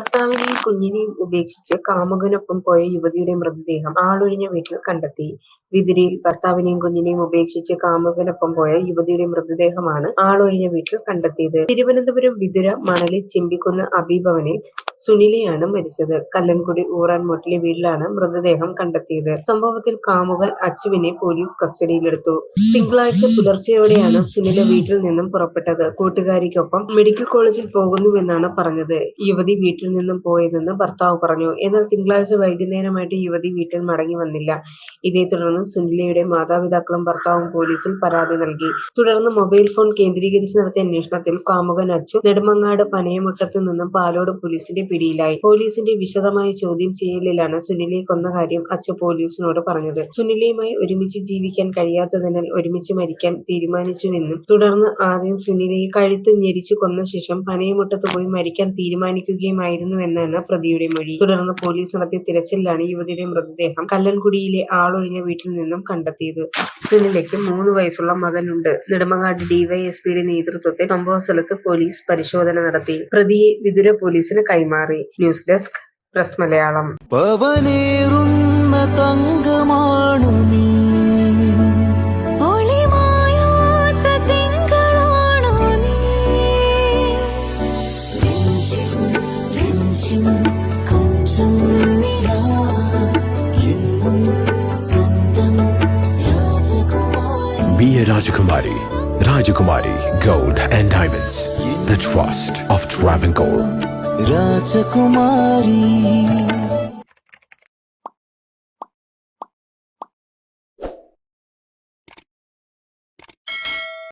ഭർത്താവിനെയും കുഞ്ഞിനെയും ഉപേക്ഷിച്ച് കാമുകനൊപ്പം പോയ യുവതിയുടെ മൃതദേഹം ആളൊഴിഞ്ഞ വീട്ടിൽ കണ്ടെത്തി. വിതിരിയിൽ ഭർത്താവിനെയും കുഞ്ഞിനെയും ഉപേക്ഷിച്ച് കാമുകനൊപ്പം പോയ യുവതിയുടെ മൃതദേഹമാണ് ആളൊഴിഞ്ഞ വീട്ടിൽ കണ്ടെത്തിയത്. തിരുവനന്തപുരം വിതുര മണലി ചെമ്പിക്കുന്ന് അഭിഭവനിൽ സുനിലയാണ് മരിച്ചത്. കല്ലൻകുടി ഊരാൻമൂട്ടിലെ വീട്ടിലാണ് മൃതദേഹം കണ്ടെത്തിയത്. സംഭവത്തിൽ കാമുകൻ അച്ചുവിനെ പോലീസ് കസ്റ്റഡിയിലെടുത്തു. തിങ്കളാഴ്ച പുലർച്ചെയോടെയാണ് സുനില വീട്ടിൽ നിന്നും പുറപ്പെട്ടത്. കൂട്ടുകാരിക്കൊപ്പം മെഡിക്കൽ കോളേജിൽ പോകുന്നുവെന്നാണ് പറഞ്ഞത്. യുവതി വീട്ടിൽ നിന്നും പോയതെന്ന് ഭർത്താവ് പറഞ്ഞു. എന്നാൽ തിങ്കളാഴ്ച വൈകുന്നേരമായിട്ട് യുവതി വീട്ടിൽ മടങ്ങി വന്നില്ല. ഇതേ തുടർന്ന് സുനിലയുടെ മാതാപിതാക്കളും ഭർത്താവും പോലീസിൽ പരാതി നൽകി. തുടർന്ന് മൊബൈൽ ഫോൺ കേന്ദ്രീകരിച്ച് നടത്തിയ അന്വേഷണത്തിൽ കാമുകൻ അച്ചു നെടുമങ്ങാട് പനയമുട്ടത്തു നിന്നും പാലോട് പോലീസിന്റെ പിടിയിലായി. പോലീസിന്റെ വിശദമായ ചോദ്യം ചെയ്യലിലാണ് സുനിലെ കൊന്ന കാര്യം അച്ഛൻ പോലീസിനോട് പറഞ്ഞത്. സുനിലയുമായി ഒരുമിച്ച് ജീവിക്കാൻ കഴിയാത്തതിനാൽ ഒരുമിച്ച് മരിക്കാൻ തീരുമാനിച്ചുവെന്നും തുടർന്ന് ആദ്യം സുനിലയെ കഴുത്ത് ഞെരിച്ചു കൊന്ന ശേഷം പനയമുട്ടത്ത് പോയി മരിക്കാൻ തീരുമാനിക്കുകയുമായിരുന്നുവെന്നാണ് പ്രതിയുടെ മൊഴി. തുടർന്ന് പോലീസ് നടത്തിയ തിരച്ചിലാണ് യുവതിയുടെ മൃതദേഹം കല്ലൻകുടിയിലെ ആളൊഴിഞ്ഞ വീട്ടിൽ നിന്നും കണ്ടെത്തിയത്. സുനിലയ്ക്ക് മൂന്ന് വയസ്സുള്ള മകനുണ്ട്. നെടുമങ്ങാട് ഡിവൈഎസ്പിയുടെ നേതൃത്വത്തിൽ സംഭവസ്ഥലത്ത് പോലീസ് പരിശോധന നടത്തി. പ്രതിയെ വിതുര പോലീസിന് കൈമാറി. ന്യൂസ് ഡെസ്ക് പ്രസ് മലയാളം പവനേറുന്ന തങ്കമാണു നീ നിലാ എന്നും സ്വന്തം Rajakumari gold and Rajakumari. Rajakumari Gold and Diamonds. Rajakumari.